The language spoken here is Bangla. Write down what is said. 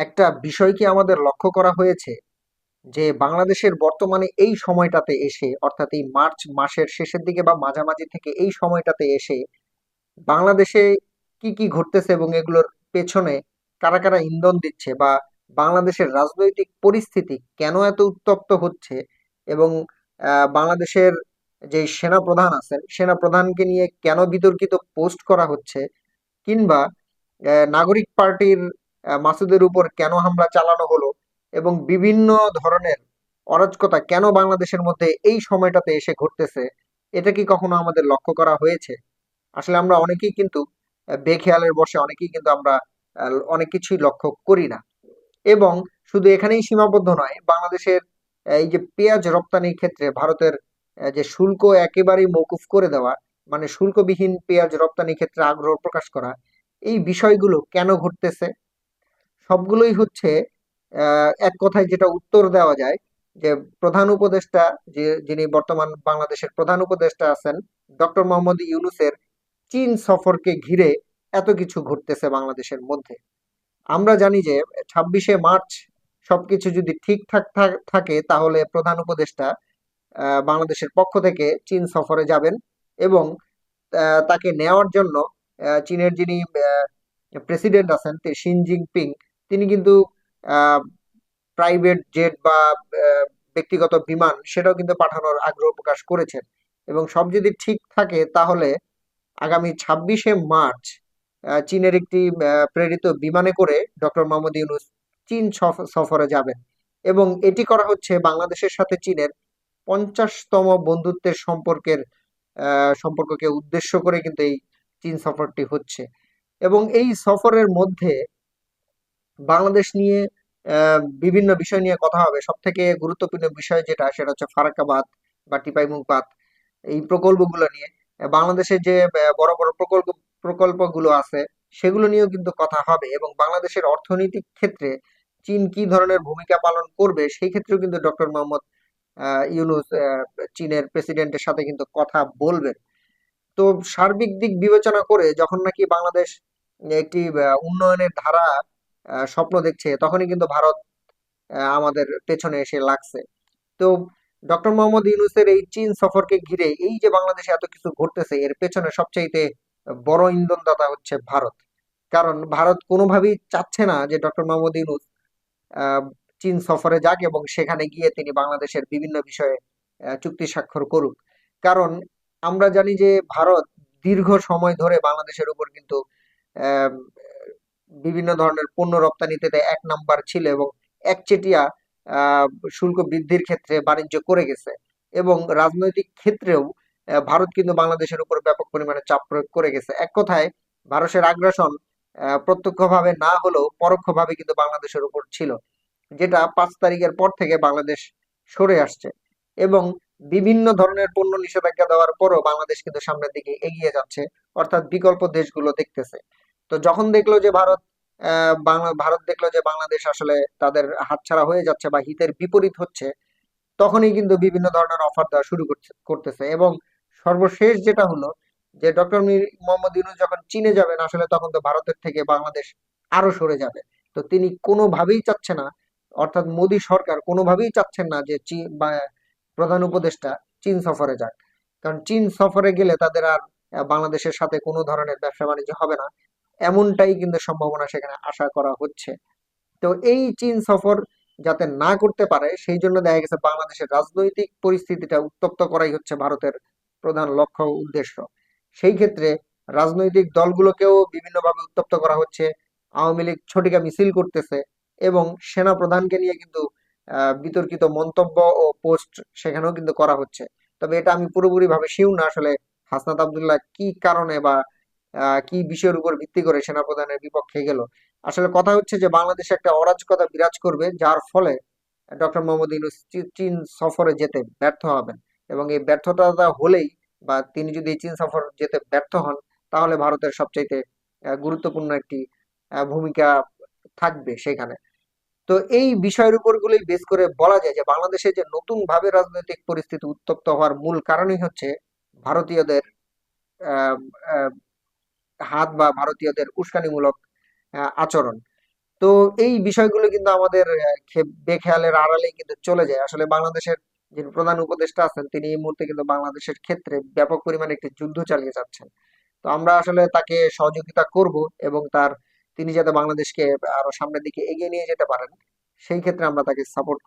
একটা বিষয় কি আমাদের লক্ষ্য করা হয়েছে যে বাংলাদেশের বর্তমানে এই সময়টাতে এসে, অর্থাৎ এই মার্চ মাসের শেষের দিকে বা মাঝামাঝি থেকে এই সময়টাতে এসে বাংলাদেশে কি কি ঘটতেছে এবং এগুলোর পেছনে কারা কারা ইন্ধন দিচ্ছে বা বাংলাদেশের রাজনৈতিক পরিস্থিতি কেন এত উত্তপ্ত হচ্ছে এবং বাংলাদেশের যে সেনা প্রধান আছেন সেনা প্রধানকে নিয়ে কেন বিতর্কিত পোস্ট করা হচ্ছে কিংবা নাগরিক পার্টির মাসুদের উপর কেন হামলা চালানো হলো এবং বিভিন্ন ধরনের অরাজকতা কেন বাংলাদেশের মধ্যে এই সময়টাতে এসে ঘটতেছে, এটা কি কখনো আমাদের লক্ষ্য করা হয়েছে? আসলে আমরা অনেকেই কিন্তু বেখেয়ালের বশে অনেকেই কিন্তু আমরা অনেক কিছুই লক্ষ্য করি না। এবং শুধু এখানেই সীমাবদ্ধ নয়, বাংলাদেশের এই যে পেঁয়াজ রপ্তানির ক্ষেত্রে ভারতের যে শুল্ক একেবারেই মওকুফ করে দেওয়া মানে শুল্কবিহীন পেঁয়াজ রপ্তানির ক্ষেত্রে আগ্রহ প্রকাশ করা, এই বিষয়গুলো কেন ঘটতেছে? সবগুলোই হচ্ছে এক কথায় যেটা উত্তর দেওয়া যায় যে প্রধান উপদেষ্টা যে, যিনি বর্তমান বাংলাদেশের প্রধান উপদেষ্টা আছেন, ডক্টর মোহাম্মদ ইউনুসের চীন সফরকে ঘিরে এত কিছু ঘটতেছে বাংলাদেশের মধ্যে। আমরা জানি যে ছাব্বিশে মার্চ সবকিছু যদি ঠিকঠাক থাকে তাহলে প্রধান উপদেষ্টা বাংলাদেশের পক্ষ থেকে চীন সফরে যাবেন এবং তাকে নেওয়ার জন্য চীনের যিনি প্রেসিডেন্ট আছেন শিন জিনপিং তিনি কিন্তু প্রাইভেট জেট বা ব্যক্তিগত বিমান সেটাও কিন্তু পাঠানোর আগ্রহ প্রকাশ করেছেন। এবং সব যদি ঠিক থাকে তাহলে আগামী ছাব্বিশে মার্চ চীনের একটি প্রেরিত বিমানে করে ডক্টর মোহাম্মদ ইউনূস চীন সফ- সফরে যাবেন। এবং এটি করা হচ্ছে বাংলাদেশের সাথে চীনের পঞ্চাশতম বন্ধুত্বের সম্পর্কের সম্পর্ককে উদ্দেশ্য করে কিন্তু এই চীন সফরটি হচ্ছে। এবং এই সফরের মধ্যে বাংলাদেশ নিয়ে বিভিন্ন বিষয় নিয়ে কথা হবে। সব থেকে গুরুত্বপূর্ণ বিষয় যেটা, সেটা হচ্ছে ফারাকাবাদ বা টিপাইমুখ এই প্রকল্পগুলো নিয়ে, বাংলাদেশের যে বড় বড় প্রকল্প, প্রকল্পগুলো আছে, সেগুলো নিয়েও কিন্তু কথা হবে এবং বাংলাদেশের অর্থনৈতিক ক্ষেত্রে চীন কি ধরনের ভূমিকা পালন করবে, সেই ক্ষেত্রেও কিন্তু ডক্টর মোহাম্মদ ইউনূস চীনের প্রেসিডেন্টের সাথে কিন্তু কথা বলবেন। তো সার্বিক দিক বিবেচনা করে, যখন নাকি বাংলাদেশ একটি উন্নয়নের ধারা স্বপ্ন দেখছে, তখনই কিন্তু ভারত আমাদের পেছনে এসে লাগছে। তো ডক্টর মোহাম্মদ ইউনূসের এই চীন সফরকে ঘিরে এই যে বাংলাদেশে এত কিছু ঘটতেছে, এর পেছনে সবচাইতে বড় ইন্ধনদাতা হচ্ছে ভারত। কারণ ভারত কোনোভাবেই চাচ্ছে না যে ডক্টর মোহাম্মদ ইউনূস চীন সফরে যাক এবং সেখানে গিয়ে তিনি বাংলাদেশের বিভিন্ন বিষয়ে চুক্তি স্বাক্ষর করুক। কারণ আমরা জানি যে ভারত দীর্ঘ সময় ধরে বাংলাদেশের উপর কিন্তু বিভিন্ন ধরনের পণ্য রপ্তানিতে এক নাম্বার ছিল এবং একচেটিয়া শুল্ক বৃদ্ধির ক্ষেত্রে বাণিজ্য করে গেছে এবং রাজনৈতিক ক্ষেত্রেও ভারত কিন্তু বাংলাদেশের উপর ব্যাপক পরিমাণে চাপ প্রয়োগ করে গেছে। এক কথায়, ভারতের আগ্রাসন প্রত্যক্ষভাবে না হলেও পরোক্ষভাবে কিন্তু বাংলাদেশের উপর ছিল, যেটা পাঁচ তারিখের পর থেকে বাংলাদেশ সরে আসছে এবং বিভিন্ন ধরনের পণ্য নিষেধাজ্ঞা দেওয়ার পরও বাংলাদেশ কিন্তু সামনের দিকে এগিয়ে যাচ্ছে, অর্থাৎ বিকল্প দেশগুলো দেখতেছে। তো যখন দেখল যে ভারত বাংলা, ভারত দেখল যে বাংলাদেশ আসলে তাদের হাতছাড়া হয়ে যাচ্ছে বা হিতের বিপরীত হচ্ছে, তখনই কিন্তু বিভিন্ন ধরনের অফার দেওয়া শুরু করতেছে এবং সর্বশেষ যেটা হলো যে ডক্টর মোহাম্মদ ইউনূস যখন চীনে যাবেন আসলে তখন তো ভারতের থেকে বাংলাদেশ আরও সরে যাবে। তো তিনি কোনোভাবেই চাচ্ছে না, অর্থাৎ মোদী সরকার কোনোভাবেই চাচ্ছেন না যে চীন বা প্রধান উপদেষ্টা চীন সফরে যাক। কারণ চীন সফরে গেলে তাদের আর বাংলাদেশের সাথে কোনো ধরনের ব্যবসা বাণিজ্য হবে না। এমনটাই কিন্তু সম্ভাবনা সেখানে আশা করা হচ্ছে। তো এই চীন সফর যাতে না করতে পারে, সেই জন্য দেখা গেছে বাংলাদেশের রাজনৈতিক পরিস্থিতিটা উত্তপ্ত করাই হচ্ছে ভারতের প্রধান লক্ষ্য উদ্দেশ্য। সেই ক্ষেত্রে রাজনৈতিক দলগুলোকেও বিভিন্নভাবে উত্তপ্ত করা হচ্ছে। আওয়ামী লীগ ঝটিকা মিছিল করতেছে এবং সেনা প্রধানকে নিয়ে কিন্তু বিতর্কিত মন্তব্য ও পোস্ট সেখানেও কিন্তু করা হচ্ছে। তবে এটা আমি পুরোপুরি ভাবে শিওর না, আসলে হাসনাত আব্দুল্লাহ কি কারণে বা কি বিষয়ের উপর ভিত্তি করে সেনা প্রধানের বিপক্ষে গেল? আসলে কথা হচ্ছে যে, বাংলাদেশে একটা অরাজকতা বিরাজ করবে, যার ফলে ডক্টর মোহাম্মদ ইউনূস চীন সফরে যেতে ব্যর্থ হবেন। এবং এই ব্যর্থতা হলেই বা তিনি যদি চীন সফর যেতে ব্যর্থ হন, তাহলে ভারতের সবচাইতে গুরুত্বপূর্ণ একটি ভূমিকা থাকবে সেখানে। তো এই বিষয়ের উপরগুলোই বেস করে বলা যায় যে, বাংলাদেশে যে নতুন ভাবে রাজনৈতিক পরিস্থিতি উত্তপ্ত হওয়ার মূল কারণই হচ্ছে ভারতীয়দের হাত বা ভারতীয়দের উস্কানিমূলক আচরণ। তো এই বিষয়গুলো কিন্তু আমাদের বেখেয়ালের আড়ালেই কিন্তু চলে যায়। আসলে বাংলাদেশের যিনি প্রধান উপদেষ্টা আছেন, তিনি এই মুহূর্তে কিন্তু বাংলাদেশের ক্ষেত্রে ব্যাপক পরিমাণে একটি যুদ্ধ চালিয়ে যাচ্ছেন। তো আমরা আসলে তাকে সহযোগিতা করব এবং তার, তিনি যাতে বাংলাদেশকে আরও সামনের দিকে এগিয়ে নিয়ে যেতে পারেন, সেই ক্ষেত্রে আমরা তাকে সাপোর্ট